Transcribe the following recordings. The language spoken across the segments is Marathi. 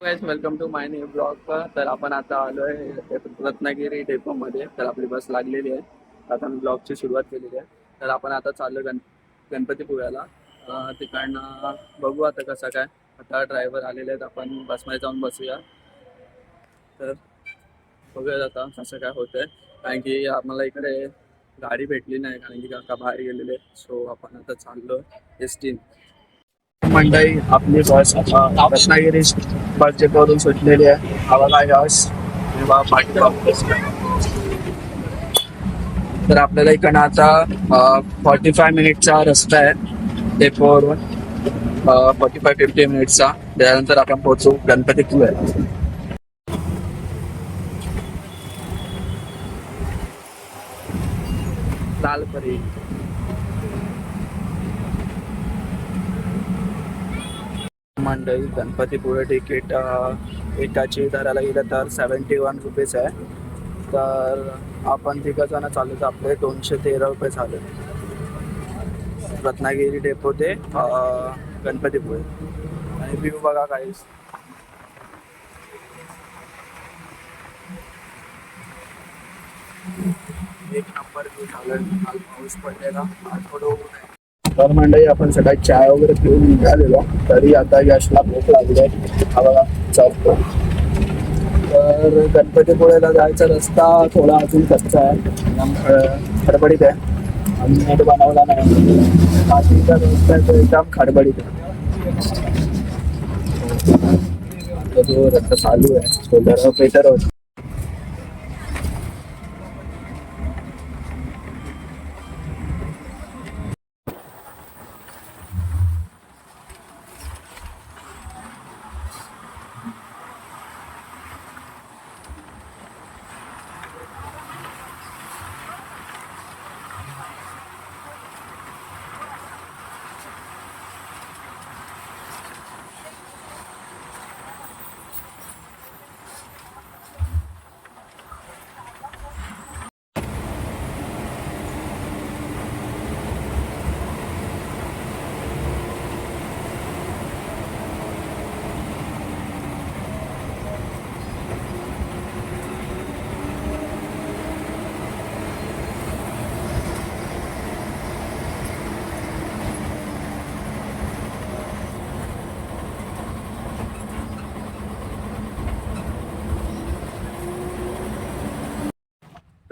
Guys welcome to my new blog तर आपण आता आलो आहे रत्नागिरी डेपोमध्ये तर आपली बस लागलेली आहे. आता मी ब्लॉगची सुरुवात केलेली आहे. तर आपण आता चाललो गण गणपतीपुळ्याला. तिकडनं बघू आता कसं काय. आता ड्रायव्हर आलेले आहेत. आपण बसमध्ये जाऊन बसूया. तर बघूया आता कसं काय होतंय. कारण की आम्हाला इकडे गाडी भेटली नाही. कारण की काका बाहेर गेलेले सो आपण आता चाललो एस टी मंडळी आपली बस रत्नागिरी बस डेपोवरून सुटलेली आहे. आम्हाला बस तर आपल्याला इकडनं आता फॉर्टी फाय मिनिटचा रस्ता आहे डेपोवरून फॉर्टी फाय फिफ्टी मिनिटचा त्यानंतर आपण पोहोचू गणपती गणपतीपुळे लालपरी. मंडळी गणपतीपुळे तिकीट एकाची धरायला गेलं तर सेवन्टी वन रुपीज आहे. तर आपण तिघं जण चालू तर आपले दोनशे तेरा रुपये झाले. रत्नागिरी डेपो ते गणपतीपुळे. आणि व्ह्यू बघा काहीच एक नंबर व्ह्यू झालं काल पाऊस पडलेला. आज थोडं ऊन आहे. तर मंडळी आपण सकाळी चाय वगैरे पिऊन निघालेलो. तरी आता यशला भूक लागली हा बघा चालतो तर गणपतीपुळेला जायचा रस्ता थोडा अजून कच्चा आहे. खडबडीत आहे. आम्ही नीट बनवला नाही. बाकीचा रस्ता आहे तो एकदम खडबडीत आहे. आता जो रस्ता चालू आहे तो जरा बेटर होत.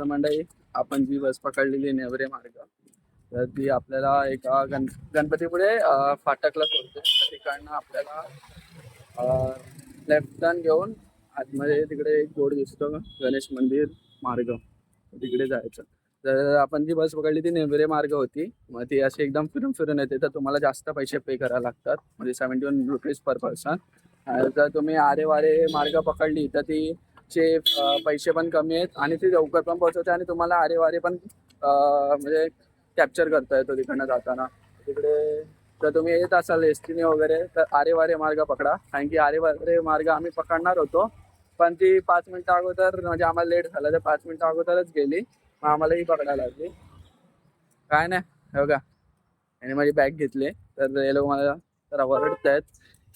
तर मंडळी. आपण जी बस पकडलेली नेवरे मार्ग तर ती आपल्याला एका गण गणपतीपुढे फाटकला सोडते. तिकडनं आपल्याला लेफ्ट टर्न घेऊन आतमध्ये तिकडे एक बोर्ड दिसतो गणेश मंदिर मार्ग. तिकडे जायचं. तर आपण जी बस पकडली ती नेवरे मार्ग होती. मग ती अशी एकदम फिरून फिरून येते. तर तुम्हाला जास्त पैसे पे करावे लागतात. म्हणजे seventy one rupees per person जर तुम्ही आरे वारे मार्ग पकडली तर ती चे पैसे पण कमी आहेत आणि ती लवकर पण पोहोचवते आणि तुम्हाला आरे वारे पण म्हणजे कॅप्चर करता येतो तिकडनं जाताना. तिकडे तर तुम्ही येत असाल एसटीने वगैरे तर आरे वारे मार्ग पकडा. कारण की आरे वारे मार्ग आम्ही पकडणार होतो. पण ती पाच मिनटं अगोदर म्हणजे आम्हाला लेट झालं तर पाच मिनटं अगोदरच गेली. मग आम्हाला ही पकडायला लागली. काय नाही हो बघा. आणि माझी बॅग घेतली. तर हे लोक मला जरा ओरडत आहेत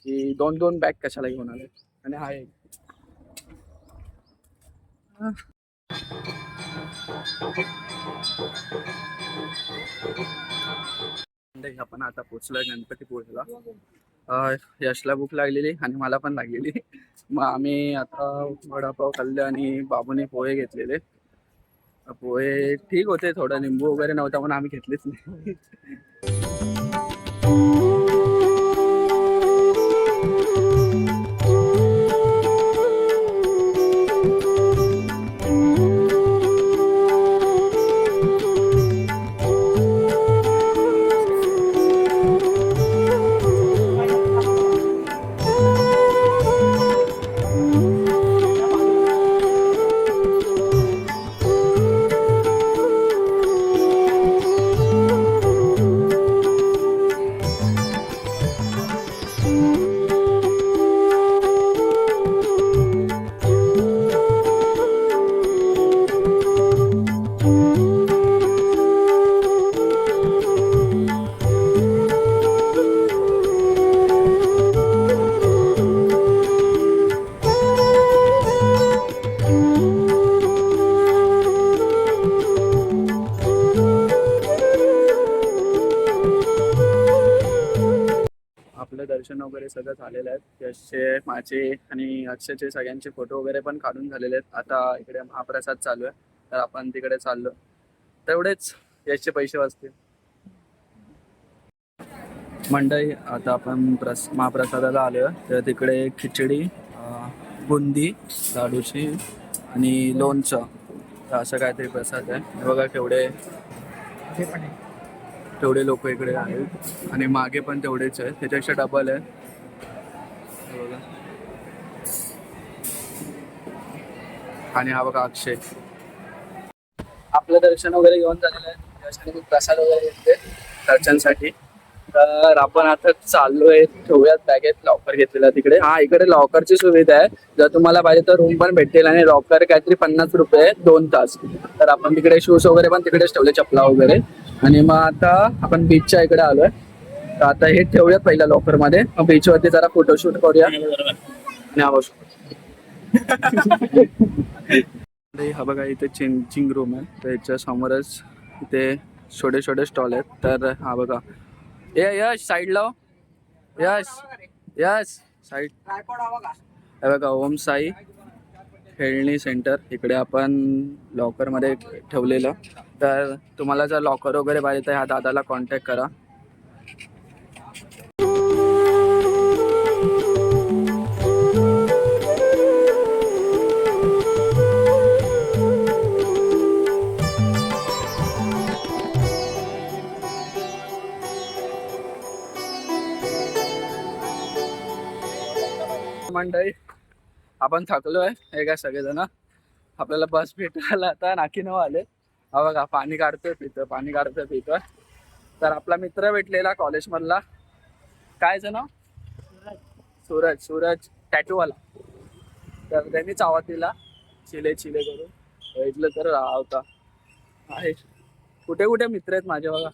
की दोन दोन बॅग कशाला घेऊन आले? आणि हा एक. आपण आता पोचलोय गणपतीपुळेला. यशला भूक लागलेली आणि मला पण लागलेली. मग आम्ही आता वडापाव खाल्ले आणि बाबूने पोहे घेतलेले. पोहे ठीक होते थोडा लिंबू वगैरे नव्हता म्हणून आम्ही घेतलेच नाही. वगैरे सगळं झालेलं आहे यशचे माझे आणि अक्षयचे सगळ्यांचे फोटो वगैरे पण काढून झालेले आहेत. आता इकडे महाप्रसाद चालू आहे. तर आपण तिकडे चाललो. तेवढेच यशचे पैसे वाचतील. मंडई आता आपण प्रस महाप्रसादाला आलो तर तिकडे खिचडी बुंदी लाडूची आणि लोणचं. तर असं काहीतरी प्रसाद आहे. बघा केवढे तेवढे लोक इकडे आहेत. आणि मागे पण तेवढेच आहे त्याच्यापेक्षा डबल आहे. बघा. आणि हा बघा अक्षय. आपलं दर्शन वगैरे घेऊन झालेलं आहे. मी प्रसाद वगैरे घेतले दर्शनसाठी. तर आपण आता चाललोय ठेवूयात बॅगेत लॉकर घेतलेला तिकडे. हा इकडे लॉकरची सुविधा आहे. जर तुम्हाला पाहिजे तर रूम पण भेटेल आणि लॉकर काहीतरी पन्नास रुपये दोन तास. तर आपण तिकडे शूज वगैरे पण तिकडेच ठेवले चपला वगैरे. आणि मग आता आपण बीचच्या इकडे आलोय. तर आता हे ठेवूयात पहिल्या लॉकरमध्ये. मग बीच वरती जरा फोटोशूट करूया. आणि आवश्यक हा बघा इथे चेंजिंग रूम आहे. तर याच्या समोरच इथे छोटे छोटे स्टॉल आहेत. तर हा बघा. ए यश साईड लाव हो. यश यश साईड हे बघा ओम साई खेळणी सेंटर इकडे आपण लॉकरमध्ये ठेवलेलं. तर तुम्हाला जर लॉकर वगैरे पाहिजे तर ह्या दादाला कॉन्टॅक्ट करा. आपण थकलोय हे काय सगळेजण. आपल्याला बस भेटायला आता नाकी नऊ आले. हा बघा पाणी काढतोय पितोय पाणी काढतोय पितोय. तर आपला मित्र भेटलेला कॉलेज मधला. काय नाव? सूरज. सूरज टॅटूवाला तर त्यांनी चावा दिला. चिले चिले करून. भेटलं तर होता. आहे. कुठे कुठे मित्र आहेत माझे बघा.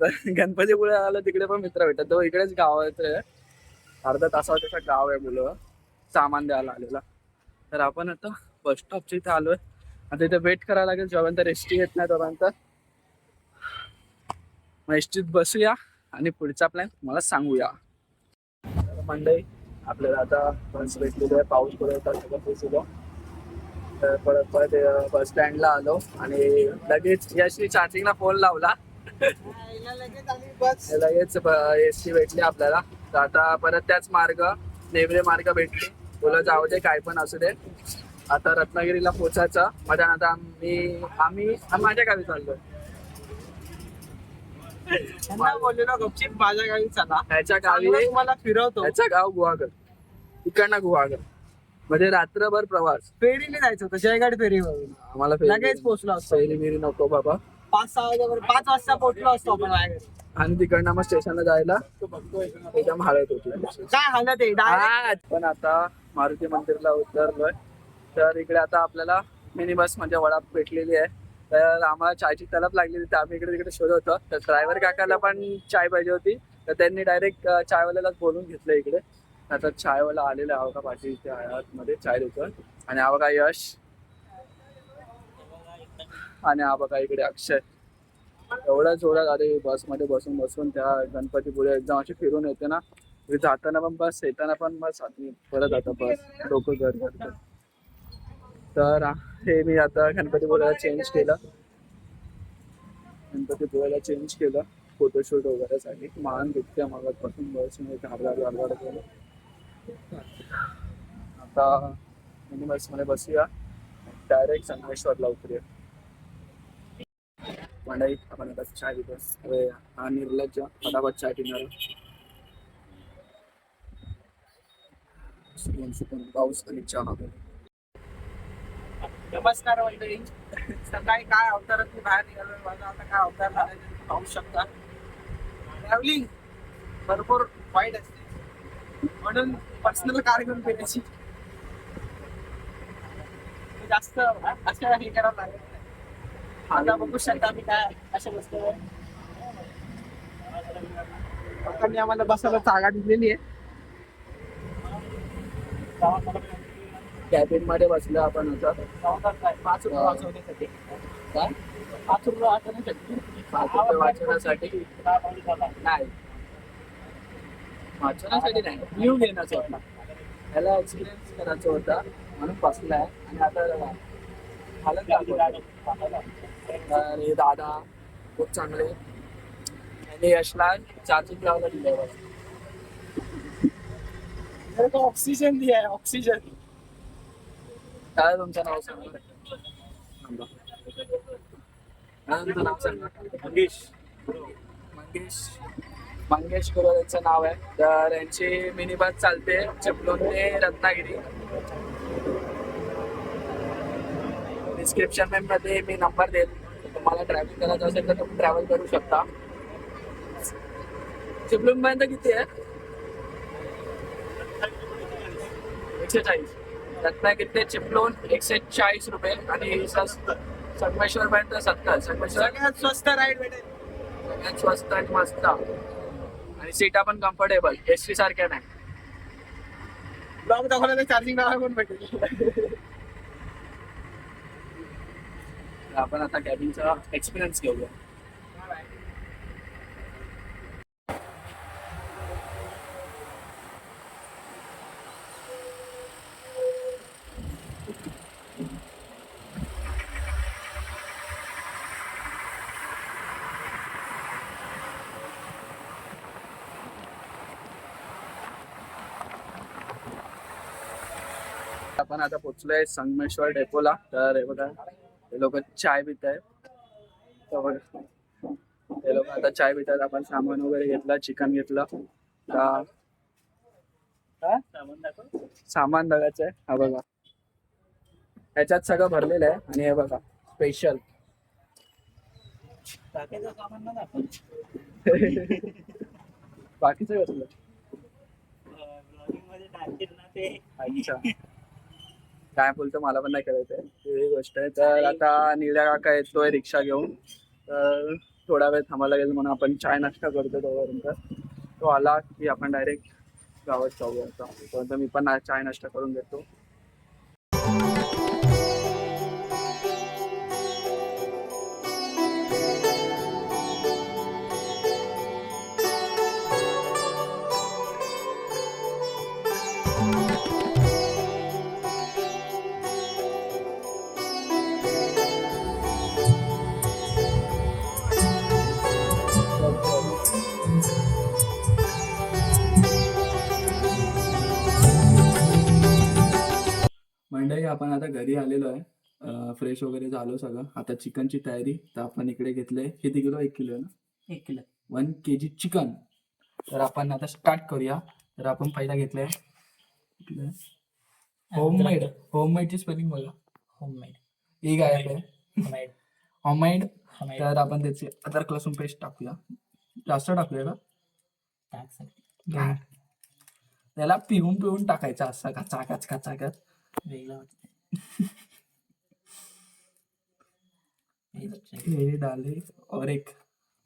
तर गणपतीपुळे आलं तिकडे पण मित्र भेटतात. तो इकडेच गावात आहे. अर्धा तासावर त्याचं गाव आहे मुलं. सामान द्यायला आलेला. तर आपण आता बस स्टॉपच्या इथे आलोय. आता इथे वेट करायला लागेल. जेव्हापर्यंत एस टी येत नाही तोपर्यंत. मग एस टीत बसूया आणि पुढचा प्लॅन मला सांगूया. मंडई आपल्याला आता बस भेटलेली आहे. पाऊस पडत होता सगळं पोचलो तर परत परत बस स्टँडला आलो आणि लगेच यशनी चार्जिंगला फोन लावला. लगेच एस टी भेटली आपल्याला. तर आता परत त्याच मार्ग नेवरे मार्ग भेटली. बोला जाऊ दे काय पण असू दे. आता रत्नागिरीला पोचायचं. माझ्या आता आम्ही आम्ही माझ्या गावी चाललोय. त्यांना बोललेलो गपचीप माझ्या गावी चला. ह्याच्या गावी तुम्हाला फिरवतो. ह्याचं गाव गुहागर. इकडनं गुहागर. म्हणजे रात्रभर प्रवास. फेरीने जायचं होतं जयगड फेरीवरून आम्हाला फेरी- लगेच पोहोचलो असतो. फेरी बिरी नको बाबा. पाच सहा वाजेवर पाच वाजता पोहोचलो असतो आपण माझ्या. आणि तिकडनं मग स्टेशनला जायला एकदम हालत होती. काय हालत आहे? पण आता मारुती मंदिरला उतरलोय. तर इकडे आता आपल्याला मिनी बस म्हणजे वडा भेटलेली आहे. तर आम्हाला चायची तलप लागलेली तर आम्ही इकडे तिकडे शोधत होतो. तर ड्रायव्हर काकाला पण चाय पाहिजे होती. तर त्यांनी डायरेक्ट चायवाल्यालाच बोलून घेतलं इकडे. आता चायवाला आलेला आहे. का पाठी इथे मध्ये चाय देतो आणि हा बघा यश. आणि हा बघा इकडे अक्षय. एवढ्या जोरात अरे बसमध्ये बसून बसून त्या गणपतीपुढे एकदम अशी फिरून येते ना. म्हणजे जाताना पण बस येताना पण बस परत आता बस. डोकं घर तर हे मी आता गणपतीपुळ्याला चेंज केलं. गणपतीपुळ्याला चेंज केलं. फोटोशूट वगैरेसाठी मान दुखते मागापासून बसून एक अर्धा अर्धा केलं आता मिनी बसमध्ये बसूया. डायरेक्ट संगमेश्वरला उतरूया. मंडळी आपण आता चाय दिवस अरे निर्लज्ज फटाफट चाय पिणार. पाऊस आणि चहा नमस्कार मंडळी. सकाळी काय अवतारात मी बाहेर निघालो माझा आता काय अवतार झाला पाहू शकता. ट्रॅव्हलिंग भरपूर वाईट असते. म्हणून पर्सनल कार घेऊन फिरायची जास्त असं हे करावं लागत नाही. आता बघू शकता मी काय अशा बसतो लोकांनी आम्हाला बसायला जागा दिलेली आहे. कॅबिनमध्ये बसलो आपण आता. पाच रुपये वाचवण्यासाठी. काय? पाच रुपये वाचवण्यासाठी? पाच रुपये वाचवण्यासाठी? नाही. वाचनासाठी नाही. व्ह्यू घेण्याचा होता. त्याला एक्सपिरियन्स करायचा होता. म्हणून बसलाय. आणि आता हे दादा खूप चांगले. आणि यशला चार्जिंग लावला दिल्यावर मेरे को ऑक्सीजन दिया है ऑक्सीजन काय तुमचं नाव सांगा. काय तुमचं नाव सांगा? मंगेश. मंगेश. मंगेश गुरु यांचं नाव आहे. तर यांची मिनी बस चालते चिपळूण ते रत्नागिरी. डिस्क्रिप्शनमध्ये मी नंबर देईल. तुम्हाला ट्रॅव्हलिंग करायचं असेल तर तुम्ही ट्रॅव्हल करू शकता. चिपळूण पर्यंत किती आहे? एकशे चाळीस रत्नागिरी ते चिपळूण एकशे चाळीस रुपये. आणि संगमेश्वर पर्यंत सत्तर. संगमेश्वर? सगळ्यात स्वस्त राईड भेटेल. सगळ्यात स्वस्त आणि मस्त. आणि सीटा पण कम्फर्टेबल एस टी सारख्या नाही. दाखवला तर चार्जिंग लावा पण भेटेल. आपण आता कॅबिनचा एक्सपिरियन्स घेऊया. आपण आता पोहोचलोय संगमेश्वर डेपोला. तर हे बघा हे लोक चाय पित आहेत हे लोक आता चाय पित आहेत आपण सामान वगैरे घेतलं चिकन घेतलं. आता सामान बघायचं आहे. हा बघा. ह्याच्यात सगळं भरलेलं आहे. आणि हे बघा स्पेशल बाकीचं घेतलं अच्छा. काय बोलतो मला पण नाही कळायचंय ही गोष्ट आहे. तर आता निळ्या काका येतोय रिक्षा घेऊन. तर थोडा वेळ थांबायला लागेल म्हणून आपण चाय नाश्ता करतो तोपर्यंत. तो आला की आपण डायरेक्ट गावात जाऊया आता. मी पण चाय नाश्ता करून घेतो. आपण आता घरी आलेलो आहे. फ्रेश वगैरे झालो सगळं. आता चिकनची तयारी तर आपण इकडे घेतलंय. किती किलो एक किलो ना? एक kilo. One K G chicken तर आपण आता स्टार्ट करूया. तर आपण पहिला घेतलंय. होममेड होममेडची स्पेलिंग बघा. होममेड ही काय आहे. होममेड होममेड तर आपण त्याची अदरक लसूण पेस्ट टाकूया. जास्त टाकूया का? त्याला पिऊन पिऊन टाकायचं असं काचा काच काचा. काच हे डाले और एक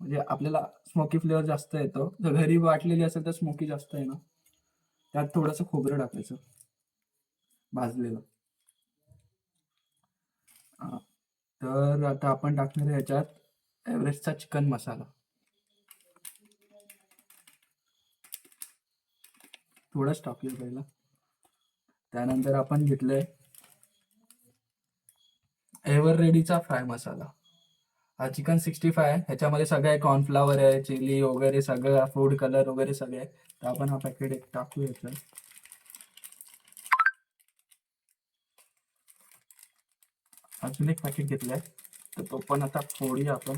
म्हणजे आपल्याला स्मोकी फ्लेवर जास्त येतो. जर घरी वाटलेली असेल तर स्मोकी जास्त आहे ना. त्यात थोडंसं खोबरं टाकायचं. भाजलेलं. तर आता आपण टाकणार आहे ह्याच्यात एव्हरेस्टचा चिकन मसाला थोडंच टाकूया पहिला. त्यानंतर आपण घेतलंय एव्हर रेडीचा फ्राय मसाला हा चिकन सिक्स्टी फाय ह्याच्यामध्ये सगळं कॉर्नफ्लावर आहे चिली वगैरे सगळं फूड कलर वगैरे सगळे आहे. तर आपण हा पॅकेट एक टाकू याच्यात अजून एक पॅकेट घेतलंय. तर तो पण आता फोडूया आपण.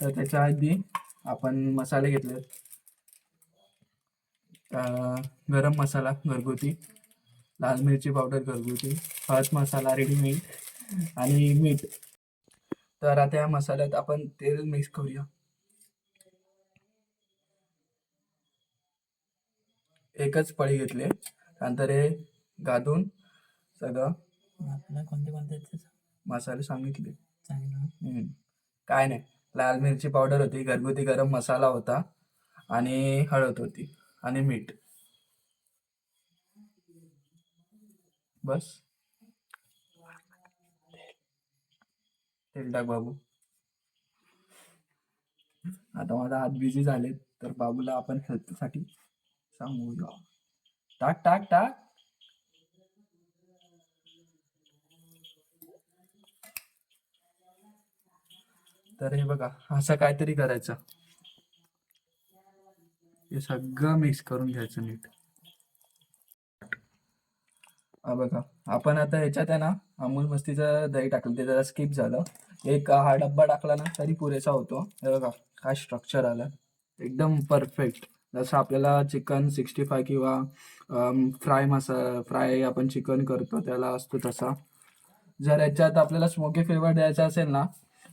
तर त्याच्या आधी आपण मसाले घेतले गरम मसाला घरगुती. लाल मिरची पावडर घरगुती. हळद मसाला रेडीमेड आणि मीठ तर आता या मसाल्यात आपण तेल मिक्स करूया. एकच पळी घेतली. त्यानंतर हे गादून सगळं कोणते कोणते मसाले सांगितले. काय नाही. लाल मिरची पावडर होती घरगुती गरम मसाला होता आणि हळद होती. आणि मीठ. बस. तेल टाक बाबू. आता माझा हात बिझी झाले तर बाबूला आपण हेल्थसाठी सांगू टाक टाक टाक. तर हे बघा असं काहीतरी करायचं. हे सगळं मिक्स करून घ्यायचं नीट. हा बघा आपण आता ह्याच्यात आहे ना अमूल मस्तीचं दही टाकलं ते जरा स्किप झालं. एक हा डब्बा टाकला ना तरी पुरेसा होतो. बघा काय स्ट्रक्चर आलं. एकदम परफेक्ट जसं आपल्याला चिकन सिक्स्टी फाय किंवा फ्राय मसा फ्राय आपण चिकन करतो त्याला असतो तसा. जर याच्यात आपल्याला स्मोकी फ्लेवर द्यायचा असेल ना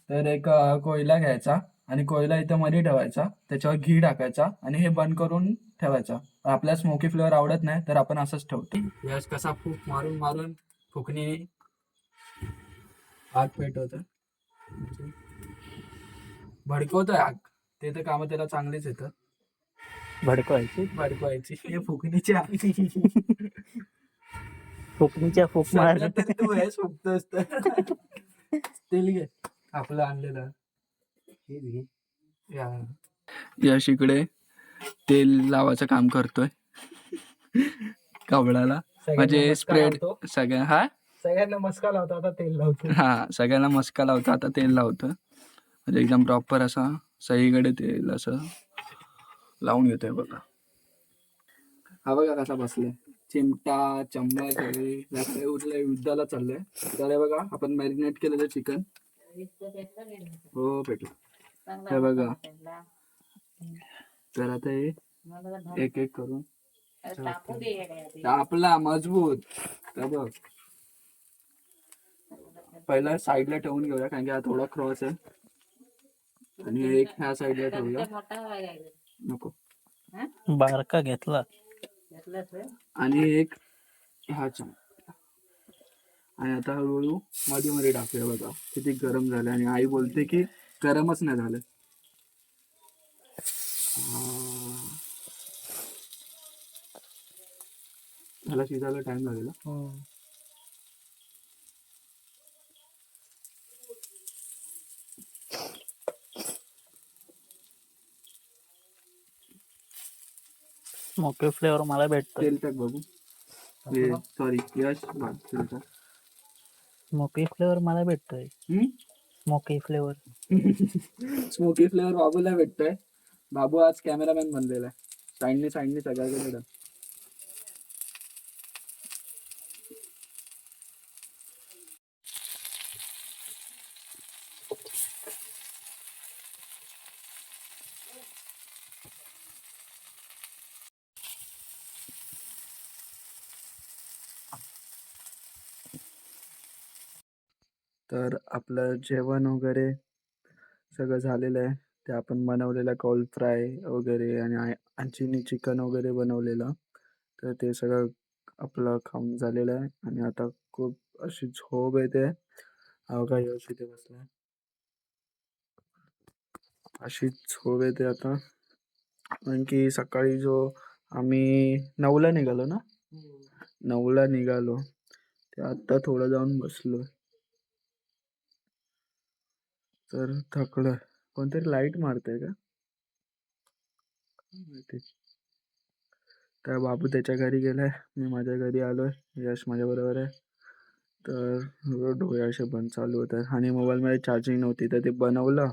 तर एक कोयला घ्यायचा. आणि कोयला इथं मध्ये ठेवायचा त्याच्यावर घी टाकायचा आणि हे बंद करून ठेवायचा. आपल्याला स्मोकी फ्लेवर आवडत नाही तर आपण असंच ठेवतो. यश कसा फूक मारून मारून फुकणी आग पेटवत भडकवतोय आग. ते तर कामं त्याला चांगलीच येतं भडकवायची? भडकवायची. हे फुकणीची आग. फुकणीच्या फुक मार सगळ्यात तरी तू हेच फुकतोस तर तेल घे. आपलं आणलेलं. यश इकडे. तेल लावायचं काम करतोय. कवळाला. म्हणजे स्प्रेड सगळ्या हा? सगळ्यांना मस्का लावतो आता तेल लावतो. हा सगळ्यांना मस्का लावतो आता तेल लावतं. म्हणजे एकदम प्रॉपर असा सगळीकडे तेल असं लावून घेतोय बघा. हा बघा कसा बसलाय. चिमटा चम्मच वगैरे युद्धाला चाललंय. तर बघा आपण मॅरिनेट केलेलं चिकन हो भेटलं हे बघा. तर आता हे एक एक करून आपला मजबूत. तर बघ. पहिला साईडला ठेवून घेऊया कारण की हा थोडा क्रॉस आहे. आणि एक ह्या साईडला ठेवूया. नको. बारका घेतला. आणि एक ह्याच्या आणि आता हळूहळू मध्ये मध्ये टाकूया बघा. किती गरम झालं आणि आई बोलते की गरमच नाही झालं. आ. ह्याला शिजायला टाइम लागेल हा. स्मोकी फ्लेवर मला भेटतोय. तेल टाक बाबू. सॉरी यश हा, तेल टाक. स्मोकी फ्लेवर मला भेटतोय. हम्म? स्मोकी फ्लेवर स्मोकी फ्लेवर बाबूला भेटतोय. बाबू आज कॅमेरामॅन बनलेला आहे. साईडने साईडने सगळ्याकडे टाक. तर आपलं जेवण वगैरे सगळं झालेलं आहे. ते आपण बनवलेलं कॉल फ्राय वगैरे आणि आजीने चिकन वगैरे बनवलेलं. तर ते सगळं आपलं खाऊन झालेलं आहे. आणि आता खूप अशी झोप येते. अहो काय यश इथे बसलाय अशी झोप येते आता. कारण की सकाळी जो आम्ही नऊला निघालो ना? नऊला निघालो. ते आत्ता थोडं जाऊन बसलो. तर थकलं. कोणतरी लाइट मारतंय का? माहिती. तर बाबू त्याच्या घरी गेलाय. मी माझ्या घरी आलोय. यश माझ्या बरोबर आहे. तर डोळे असे बंद चालू होतात. आणि मोबाईलमध्ये चार्जिंग नव्हती तर ते बनवलं.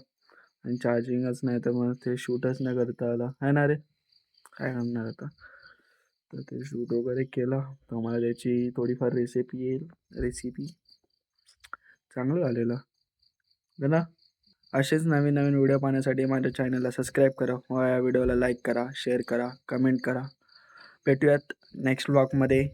आणि चार्जिंगच नाही तर मग ते शूटच नाही करता आलं. आहे ना रे? काय करणार आता? तर ते शूट वगैरे केलं. तर मला त्याची थोडीफार रेसिपी येईल. रेसिपी चांगलं झालेलं. ना? असेच नवीन नवीन व्हिडिओ पाहण्यासाठी माझ्या चॅनलला सबस्क्राईब करा व या व्हिडिओला लाईक करा शेअर करा कमेंट करा. भेटूयात नेक्स्ट ब्लॉगमध्ये